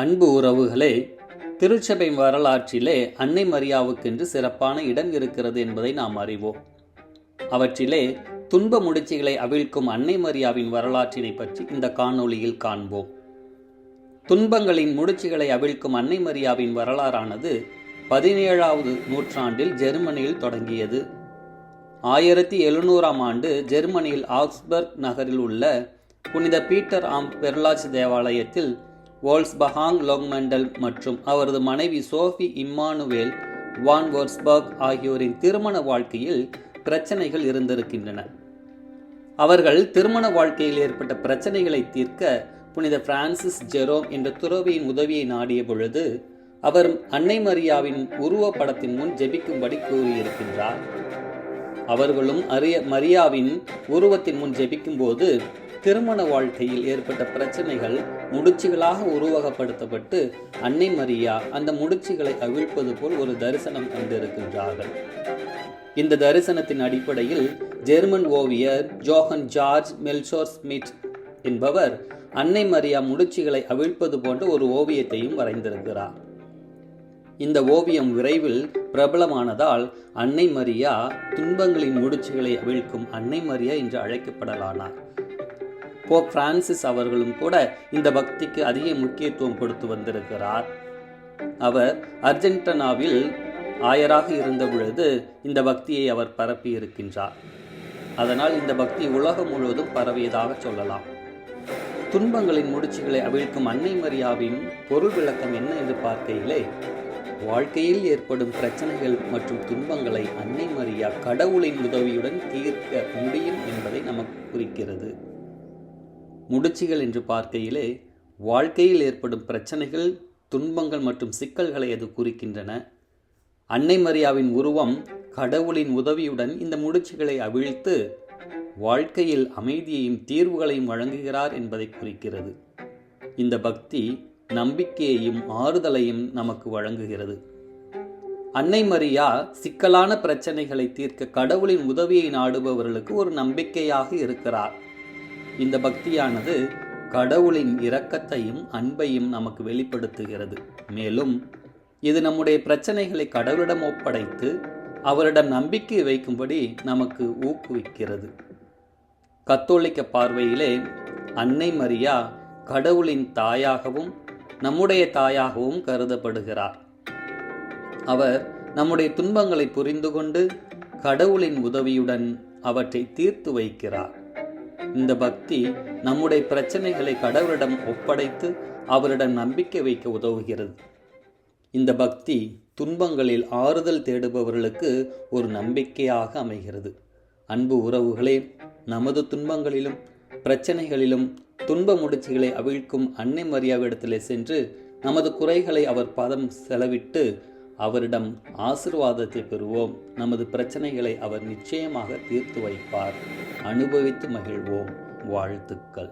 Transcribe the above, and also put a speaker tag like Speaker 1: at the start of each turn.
Speaker 1: அன்பு உறவுகளே திருச்சபை வரலாற்றிலே அன்னை மரியாவுக்கென்று சிறப்பான இடம் இருக்கிறது என்பதை நாம் அறிவோம். அவற்றிலே துன்ப முடிச்சுகளை அவிழ்க்கும் அன்னை மரியாவின் வரலாற்றினை பற்றி இந்த காணொளியில் காண்போம். துன்பங்களின் முடிச்சுகளை அவிழ்க்கும் அன்னை மரியாவின் வரலாறானது பதினேழாவது நூற்றாண்டில் ஜெர்மனியில் தொடங்கியது. ஆயிரத்தி எழுநூறாம் ஆண்டு ஜெர்மனியில் ஆக்ஸ்பர்க் நகரில் உள்ள புனித பீட்டர் ஆம் பெர்லாஜ் தேவாலயத்தில் வோல்ஸ்பஹாங் லோங்மெண்டல் மற்றும் அவரது மனைவி சோஃபி இம்மானுவேல் வான் வோர்ஸ்பர்க் ஆகியோரின் திருமண வாழ்க்கையில் பிரச்சனைகள் இருந்திருக்கின்றன. அவர்கள் திருமண வாழ்க்கையில் ஏற்பட்ட பிரச்சனைகளை தீர்க்க புனித பிரான்சிஸ் ஜெரோம் என்ற துறவியின் உதவியை நாடிய பொழுது அவர் அன்னை மரியாவின் உருவப்படத்தின் முன் ஜெபிக்கும்படி கூறியிருக்கின்றார். அவர்களும் அரிய மரியாவின் உருவத்தின் முன் ஜெபிக்கும்போது திருமண வாழ்க்கையில் ஏற்பட்ட பிரச்சனைகள் முடிச்சுகளாக உருவகப்படுத்தப்பட்டு அன்னை மரியா அந்த முடிச்சுகளை அவிழ்ப்பது போல் ஒரு தரிசனம் கண்டிருக்கின்றார்கள் இந்த தரிசனத்தின் அடிப்படையில் ஜெர்மன் ஓவியர் ஜோஹன் ஜார்ஜ் மெல்சோர் ஸ்மித் என்பவர் அன்னை மரியா முடிச்சுகளை அவிழ்ப்பது போன்ற ஒரு ஓவியத்தையும் வரைந்திருக்கிறார். இந்த ஓவியம் விரைவில் பிரபலமானதால் அன்னை மரியா துன்பங்களின் முடிச்சுகளை அவிழ்க்கும் அன்னை மரியா என்று அழைக்கப்படலானார். போப் பிரான்சிஸ் அவர்களும் கூட இந்த பக்திக்கு அதிக முக்கியத்துவம் கொடுத்து வந்திருக்கிறார். அவர் அர்ஜென்டினாவில் ஆயராக இருந்த பொழுது இந்த பக்தியை அவர் பரப்பி இருக்கின்றார். அதனால் இந்த பக்தி உலகம் முழுவதும் பரவியதாக சொல்லலாம். துன்பங்களின் முடிச்சுகளை அவிழ்க்கும் அன்னை மரியாவின் பொருள் விளக்கம் என்ன என்று பார்க்கையிலே வாழ்க்கையில் ஏற்படும் பிரச்சனைகள் மற்றும் துன்பங்களை அன்னை மரியா கடவுளின் உதவியுடன் தீர்க்க முடியும் என்பதை நமக்கு குறிக்கிறது. முடிச்சுகள் என்று பார்க்கையிலே வாழ்க்கையில் ஏற்படும் பிரச்சனைகள் துன்பங்கள் மற்றும் சிக்கல்களை அது குறிக்கின்றன. அன்னை மரியாவின் உருவம் கடவுளின் உதவியுடன் இந்த முடிச்சுகளை அவிழ்த்து வாழ்க்கையில் அமைதியையும் தீர்வுகளையும் வழங்குகிறார் என்பதை குறிக்கிறது. இந்த பக்தி நம்பிக்கையையும் ஆறுதலையும் நமக்கு வழங்குகிறது. அன்னை மரியா சிக்கலான பிரச்சனைகளை தீர்க்க கடவுளின் உதவியை நாடுபவர்களுக்கு ஒரு நம்பிக்கையாக இருக்கிறார். இந்த பக்தியானது கடவுளின் இரக்கத்தையும் அன்பையும் நமக்கு வெளிப்படுத்துகிறது. மேலும் இது நம்முடைய பிரச்சனைகளை கடவுளிடம் ஒப்படைத்து அவரிடம் நம்பிக்கை வைக்கும்படி நமக்கு ஊக்குவிக்கிறது. கத்தோலிக்க பார்வையிலே அன்னை மரியா கடவுளின் தாயாகவும் நம்முடைய தாயாகவும் கருதப்படுகிறார். அவர் நம்முடைய துன்பங்களை புரிந்து கொண்டு கடவுளின் உதவியுடன் அவற்றை தீர்த்து வைக்கிறார். இந்த பக்தி நம்முடைய பிரச்சனைகளை கடவுளிடம் ஒப்படைத்து அவரிடம் நம்பிக்கை வைக்க உதவுகிறது. இந்த பக்தி துன்பங்களில் ஆறுதல் தேடுபவர்களுக்கு ஒரு நம்பிக்கையாக அமைகிறது. அன்பு உறவுகளே நமது துன்பங்களிலும் பிரச்சனைகளிலும் துன்ப முடிச்சுகளை அவிழ்க்கும் அன்னை மரியாவிடத்திலே சென்று நமது குறைகளை அவர் பதம் செலவிட்டு அவரிடம் ஆசிர்வாதத்தை பெறுவோம். நமது பிரச்சனைகளை அவர் நிச்சயமாக தீர்த்து வைப்பார். அனுபவித்து மகிழ்வோம். வாழ்த்துக்கள்.